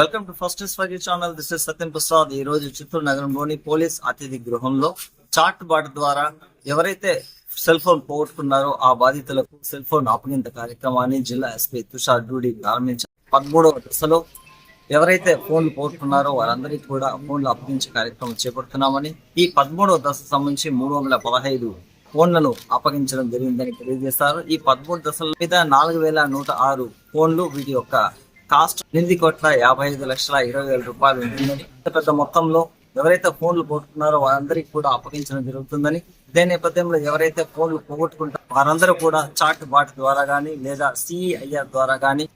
Welcome to first స్వగీ channel. This is Satyam Prasad. ఈ రోజు చిత్తూరు నగరంలోని పోలీస్ అతిథి గృహంలో చాట్ బాట్ ద్వారా ఎవరైతే సెల్ ఫోన్ పోగొట్టుకున్నారో ఆ బాధితులకు సెల్ ఫోన్ అప్పగింత కార్యక్రమాన్ని జిల్లా ఎస్పీ తుషార్ డూడి ప్రారంభించారు పదమూడవ దశలో ఎవరైతే ఫోన్లు పోగొట్టుకున్నారో వారందరికీ కూడా ఫోన్లు అప్పగించే కార్యక్రమం చేపడుతున్నామని ఈ పదమూడవ దశ సంబంధించి మూడు వందల పదహైదు ఫోన్లను అప్పగించడం జరిగిందని తెలియజేశారు. ఈ పదమూడు దశల మీద నాలుగు వేల నూట ఆరు ఫోన్లు వీటి యొక్క కాస్ట్ ఎనిమిది కోట్ల యాభై ఐదు లక్షల ఇరవై వేల రూపాయలు ఉంటుందని పెద్ద మొత్తంలో ఎవరైతే ఫోన్లు పోగొట్టుకున్నారో వారందరికీ కూడా అప్పగించడం జరుగుతుందని ఇదే నేపథ్యంలో ఎవరైతే ఫోన్లు పోగొట్టుకుంటారో వారందరూ కూడా చాట్ బాట్ ద్వారా కానీ లేదా సిఐఆర్ ద్వారా కానీ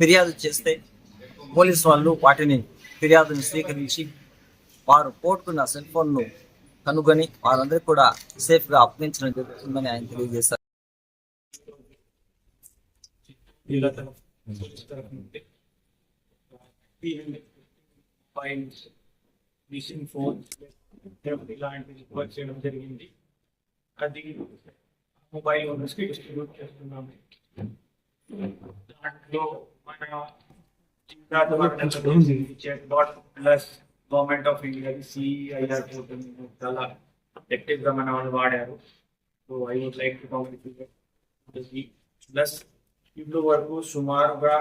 ఫిర్యాదు చేస్తే పోలీసు వాళ్ళు వాటిని ఫిర్యాదును స్వీకరించి వారు పోగొట్టుకున్న సెల్ ఫోన్ను కనుగొని వారందరికీ కూడా సేఫ్గా అప్పగించడం జరుగుతుందని ఆయన తెలియజేశారు. వీళ్ళ మిషన్ ఫోన్ ఇలాంటివి చేయడం జరిగింది అది మొబైల్ ఓనర్స్కి డిస్ట్రిబ్యూట్ చేస్తున్నాము దాంట్లో మన plus government of India CIR portal చాలా ఎక్టివ్గా మన వాళ్ళు వాడారు so I would like to congratulate plus ఇప్పుడు వరకు సుమారుగా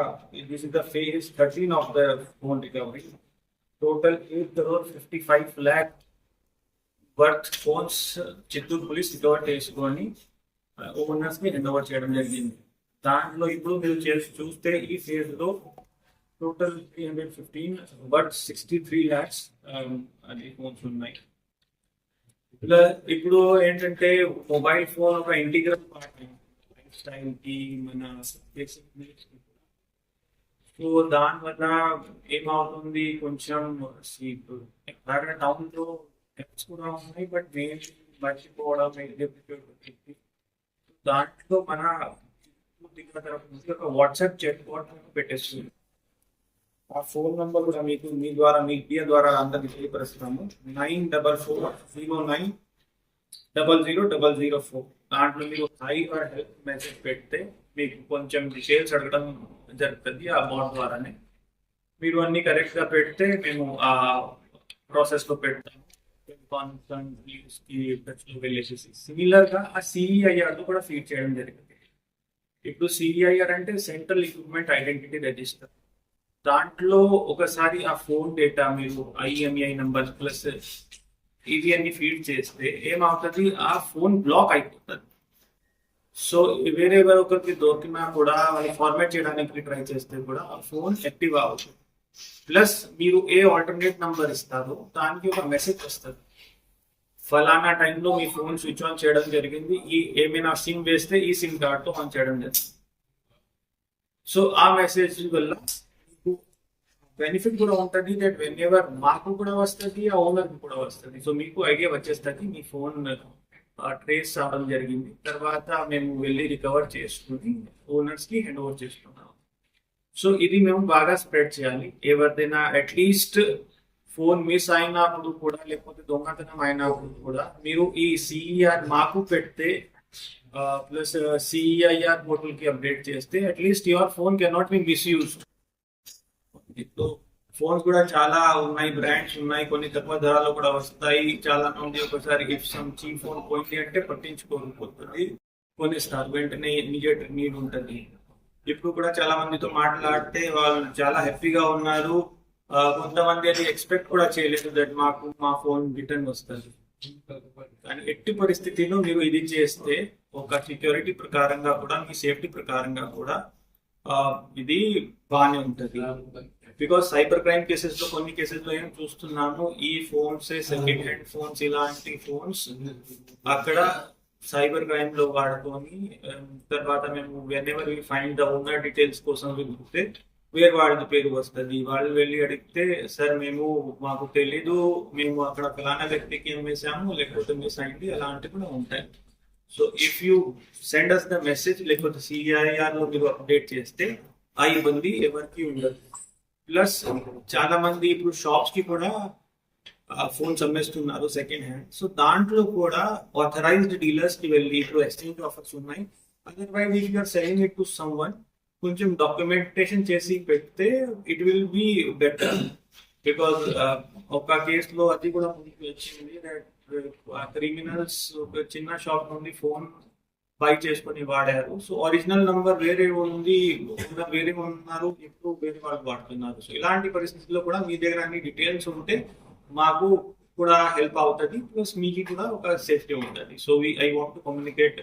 this is the phase thirteen of the phone recovery total eight crore fifty five lakh worth phones Chittoor police recover చేసుకొని uh, ఓనర్స్ని హ్యాండ్ ఓవర్ చేయడం జరిగింది. దాంట్లో ఇప్పుడు మీరు చేసి చూస్తే ఈ ఫేజ్లో total three hundred fifteen but sixty three lakhs అది ఫోన్స్ ఉన్నాయి. ఇలా ఇప్పుడు ఏంటంటే మొబైల్ ఫోన్ ఒక ఇంటిగ్రల్ పార్ట్ టైం కి మన basic కూడా. సో దానివల్ల ఏమవుతుంది? కొంచెం see, ఇప్పుడు ఎక్కడ టౌన్లో కూడా ఉన్నాయి బట్ నేను మర్చిపోవడం దాంట్లో మన దిగిన తరఫు ఒక వాట్సాప్ చెట్ బోర్డ్ పెట్టేస్తుంది. ఆ ఫోన్ నంబర్ కూడా మీకు మీ ద్వారా మీ పియ ద్వారా అందరికి తెలియపరుస్తున్నాము nine double four zero nine double zero double zero four. దాంట్లో మీరు హై ఆర్ హెల్ప్ మెసేజ్ పెడితే మీకు కొంచెం డీటెయిల్స్ అడగడం జరుగుతుంది ఆ బోర్డ్ ద్వారానే. మీరు అన్ని కరెక్ట్గా పెడితే మేము ఆ ప్రాసెస్లో పెడతాము. కాన్సర్న్ వెళ్ళేసేసి సిమిలర్గా ఆ సిఈఐఆర్తో కూడా ఫీడ్ చేయడం జరిగింది. ఇప్పుడు సిఈఐఆర్ అంటే సెంట్రల్ ఎక్విప్మెంట్ ఐడెంటిటీ రిజిస్టర్ దాంట్లో ఒకసారి ఆ ఫోన్ డేటా మీరు ఐఎంఐ నంబర్ ప్లస్ ఇవి అన్ని ఫీడ్ చేస్తే ఏమవుతుంది? ఆ ఫోన్ బ్లాక్ అయిపోతుంది. సో వేరే ఒకరికి దొరికినా కూడా వాళ్ళు ఫార్మాట్ చేయడానికి ట్రై చేస్తే కూడా ఆ ఫోన్ యాక్టివ్ అవుతుంది ప్లస్ మీరు ఏ ఆల్టర్నేట్ నంబర్ ఇస్తారో దానికి ఒక మెసేజ్ వస్తుంది. ఫలానా టైంలో మీ ఫోన్ స్విచ్ ఆన్ చేయడం జరిగింది. ఈ ఏమైనా సిమ్ వేస్తే ఈ సిమ్ కార్డ్తో ఆన్ చేయడం జరిగింది. సో ఆ మెసేజ్ వల్ల బెనిఫిట్ కూడా ఉంటుంది దట్ వెన్ ఎవర్ మాకు కూడా వస్తుంది ఆ ఓనర్ కూడా వస్తుంది. సో మీకు ఐడియా వచ్చేస్తుంది మీ ఫోన్ ట్రేస్ అవడం జరిగింది. తర్వాత మేము వెళ్ళి రికవర్ చేసుకుని ఓనర్స్కి హ్యాండ్ ఓవర్ చేసుకున్నాం సో ఇది మేము బాగా స్ప్రెడ్ చేయాలి. ఎవరిదైనా అట్లీస్ట్ ఫోన్ మిస్ అయినప్పుడు కూడా లేకపోతే దొంగతనం అయినప్పుడు కూడా మీరు ఈ సిఈఆర్ మాకు పెడితే ప్లస్ సిఈఐఆర్ పోర్టల్కి అప్డేట్ చేస్తే at least your phone cannot be misused ఇప్పుడు ఫోన్స్ కూడా చాలా ఉన్నాయి బ్రాండ్స్ ఉన్నాయి కొన్ని తక్కువ ధరలో కూడా వస్తాయి. చాలా మంది ఒకసారి ఇప్సం చీప్ ఫోన్ పోయింది అంటే పట్టించుకోకపోతుంది కొనిస్తారు వెంటనే ఇమీడియట్ నీడ్ ఉంటుంది. ఇప్పుడు కూడా చాలా మందితో మాట్లాడితే వాళ్ళు చాలా హ్యాపీగా ఉన్నారు. కొంతమంది అది ఎక్స్పెక్ట్ కూడా చేయలేదు దట్ మాకు మా ఫోన్ రిటర్న్ వస్తుంది. కానీ ఎట్టి పరిస్థితిలో మీరు ఇది చేస్తే ఒక సెక్యూరిటీ ప్రకారంగా కూడా మీ సేఫ్టీ ప్రకారంగా కూడా ఇది బాగానే ఉంటుంది. బికాస్ సైబర్ క్రైమ్ కేసెస్లో కొన్ని కేసెస్లో ఏం చూస్తున్నాము ఈ ఫోన్స్ సెకండ్ హ్యాండ్ ఫోన్స్ ఇలాంటి ఫోన్స్ అక్కడ సైబర్ క్రైమ్లో వాడుకొని um, తర్వాత మేము when we find the owner details కోసం వెళ్తే వేరే వాళ్ళది పేరు వస్తుంది. వాళ్ళు వెళ్ళి అడిగితే సార్ మేము మాకు తెలీదు మేము అక్కడ ఫలానా వ్యక్తికి వేసాము లేకపోతే మిస్ అయింది అలాంటివి కూడా ఉంటాయి. So if you send us the message లేకపోతే సిఐఆర్లో మీరు అప్డేట్ చేస్తే ఆ ఇబ్బంది ఎవరికి ఉండదు. ప్లస్ చాలా మంది ఇప్పుడు షాప్స్కి కూడా ఫోన్స్ అమ్మేస్తున్నారు సెకండ్ హ్యాండ్ సో దాంట్లో కూడా ఆథరైజ్డ్ డీలర్స్కి వెళ్ళి ఇప్పుడు ఎక్స్చేంజ్ ఆఫర్స్ ఉన్నాయి otherwise if you're selling it to someone కొంచెం డాక్యుమెంటేషన్ చేసి పెడితే it will be better because ఒక కేసులో అది కూడా ముందుకు వచ్చింది క్రిమినల్స్ ఒక చిన్న షాప్ నుండి ఫోన్ బై చేసుకొని వాడారు. సో ఒరిజినల్ నంబర్ వేరే ఉంది. వేరే ఉన్నారు. ఎప్పుడు వేరే వాళ్ళు వాడుతున్నారు. సో ఇలాంటి పరిస్థితుల్లో కూడా మీ దగ్గర అన్ని డీటెయిల్స్ ఉంటే మాకు కూడా హెల్ప్ అవుతుంది. ప్లస్ మీకు కూడా ఒక సేఫ్టీ ఉంటుంది. So we I want to communicate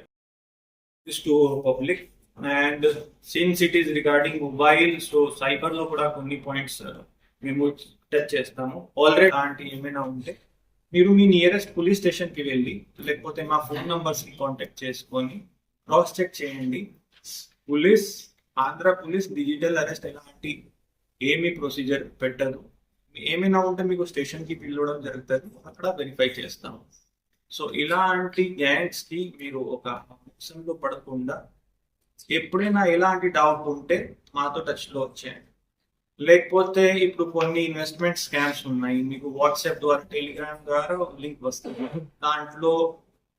this to public and since it is regarding mobile so సైబర్లో కూడా కొన్ని పాయింట్స్ uh, మేము టచ్ చేస్తాము. ఆల్రెడీ అలాంటి ఏమైనా ఉంటే మీరు మీ నియరెస్ట్ పోలీస్ స్టేషన్కి వెళ్ళి లేకపోతే మా ఫోన్ నంబర్స్ని కాంటాక్ట్ చేసుకొని క్రాస్ చెక్ చేయండి. Police Andhra police digital arrest ఎలాంటి ఏమి ప్రొసీజర్ పెట్టదు. ఏమైనా ఉంటే మీకు స్టేషన్కి పిల్లడం పిలవడం జరుగుతుంది. అక్కడ వెరిఫై చేస్తాం సో ఇలాంటి గ్యాంగ్స్కి మీరు ఒక అంశంలో పడకుండా ఎప్పుడైనా ఎలాంటి డౌట్ ఉంటే మాతో టచ్లో వచ్చేయండి. లేకపోతే ఇప్పుడు కొన్ని ఇన్వెస్ట్మెంట్ స్కామ్స్ ఉన్నాయి. మీకు వాట్సాప్ ద్వారా టెలిగ్రామ్ ద్వారా లింక్ వస్తుంది. దాంట్లో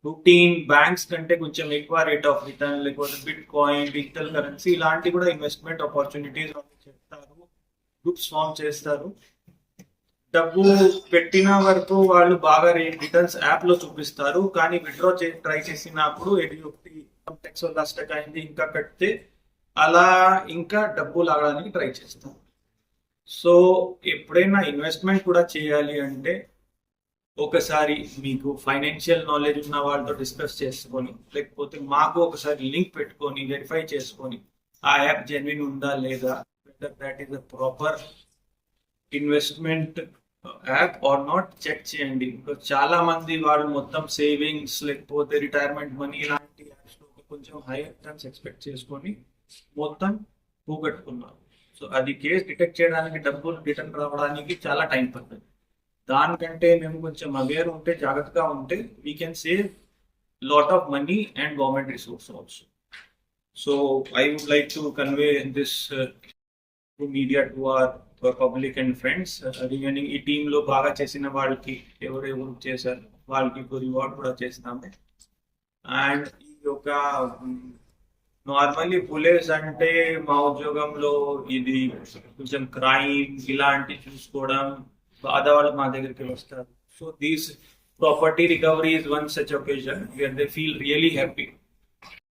రుటీన్ బ్యాంక్స్ కంటే కొంచెం ఎక్కువ రేట్ ఆఫ్ రిటర్న్ లేకపోతే బిట్ కాయిన్ డిజిటల్ కరెన్సీ ఇలాంటి కూడా ఇన్వెస్ట్మెంట్ ఆపర్చునిటీస్ చెప్తారు. గ్రూప్స్ ఫామ్ చేస్తారు. డబ్బు పెట్టిన వరకు వాళ్ళు బాగా రిటర్న్స్ యాప్లో చూపిస్తారు. కానీ విత్డ్రా ట్రై చేసినప్పుడు ఇది ఒకటి టెక్స్ వల్ల స్టక్ అయింది ఇంకా కడితే అలా ఇంకా డబ్బు లాగడానికి ట్రై చేస్తారు. సో ఎప్పుడైనా ఇన్వెస్ట్మెంట్ కూడా చేయాలి అంటే ఒకసారి మీకు ఫైనాన్షియల్ నాలెడ్జ్ ఉన్న వాళ్ళతో డిస్కస్ చేసుకొని లేకపోతే మాకు ఒకసారి లింక్ పెట్టుకొని వెరిఫై చేసుకొని ఆ యాప్ జెన్యున్ ఉందా లేదా that is a proper investment app or not check చేయండి. చాలా మంది వాళ్ళు మొత్తం సేవింగ్స్ లేకపోతే రిటైర్మెంట్ మనీ ఇలాంటి యాప్స్ కొంచెం హై రిటర్న్స్ ఎక్స్పెక్ట్ చేసుకొని మొత్తం పోగొట్టుకున్నారు సో అది కేసు డిటెక్ట్ చేయడానికి డబ్బులు రిటర్న్ రావడానికి చాలా టైం పడుతుంది. దానికంటే మేము కొంచెం అవేర్ ఉంటే జాగ్రత్తగా ఉంటే we can save lot of money and government resource also so I would like to convey this media to our public and friends remaining ఈ టీంలో బాగా చేసిన వాళ్ళకి ఎవరెవరు చేశారు వాళ్ళకి రివార్డ్ కూడా చేస్తాము. అండ్ ఈ యొక్క నార్మల్లీ పోలీస్ అంటే మా ఉద్యోగంలో ఇది కొంచెం క్రైమ్ ఇలాంటి చూసుకోవడం ఆడవాళ్ళు మా దగ్గరికి వస్తారు. So these property recovery is one such occasion where they feel really happy